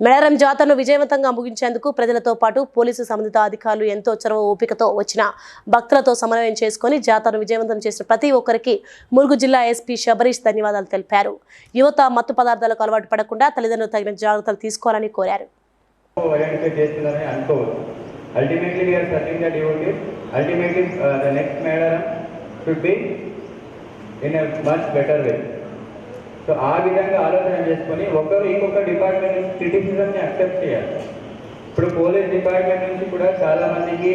మేడారం జాతరను విజయవంతంగా ముగించేందుకు ప్రజలతో పాటు పోలీసు సంబంధిత అధికారులు ఎంతో చొరవ ఓపికతో వచ్చిన భక్తులతో సమన్వయం చేసుకుని జాతరను విజయవంతం చేసిన ప్రతి ఒక్కరికి ములుగు జిల్లా ఎస్పీ శబరీష్ ధన్యవాదాలు తెలిపారు. యువత మత్తు పదార్థాలకు అలవాటు పడకుండా తల్లిదండ్రులు తగిన జాగ్రత్తలు తీసుకోవాలని కోరారు. ఐడెంటిఫై చేస్తున్నారని అనుకోవచ్చు ultimately we are searching the so ఆ విధంగా ఆలోచన చేసుకొని ఒకరు ఇంకొక డిపార్ట్మెంట్ నుంచి క్రిటిసిజంని అక్సెప్ట్ చేయాలి. ఇప్పుడు పోలీస్ డిపార్ట్మెంట్ నుంచి కూడా చాలామందికి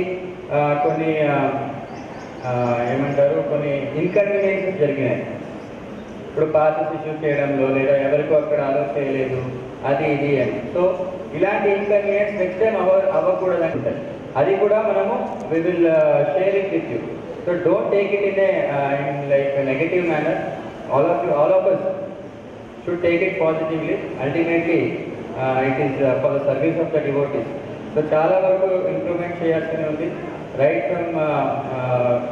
కొన్ని ఏమంటారు కొన్ని ఇన్కన్వీనియన్సెస్ జరిగినాయి. ఇప్పుడు పాసెస్ ఇష్యూ చేయడంలో లేదా ఎవరికో అక్కడ అలో చేయలేదు అది ఇది అని. సో ఇలాంటి ఇన్కన్వీనియన్స్ నెక్స్ట్ టైం అవ అవ్వకూడదు అంటారు అది కూడా మనము we will share it with you so don't take it in in like negative manner all of you all of us should take it positively ultimately it is for the service of the devotees so చాలా వరకు improvement చేయాల్సి ఉంది. Right from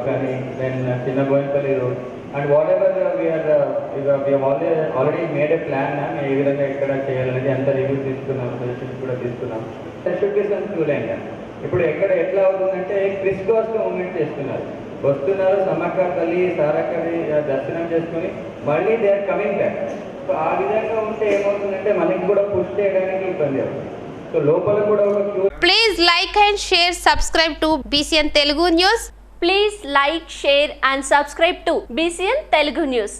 కానీ then చిన్న Boinpally road and whatever we are already already made a plan ఏ విధంగా ఎక్కడ చేయాలనేది అంత రివ్యూ తీసుకున్నాం సజెషన్స్ కూడా తీసుకున్నాం. షుడ్ బి సమ్ ఇప్పుడు ఎక్కడ ఎట్లా అవుతుందంటే క్రిస్కోస్గా మూమెంట్ చేస్తున్నారు. వస్తున్నారు సమ్మక్క తల్లి సారక్కని దర్శనం చేసుకుని మళ్ళీ they are coming back so ఆ విధంగా ఉంటే ఏమవుతుందంటే మనకి కూడా పుష్ చేయడానికి ఇబ్బంది అవుతుంది సో లోపల కూడా ఒక queue Please like and share, subscribe to BCN Telugu News. Please like, share and subscribe to BCN Telugu News.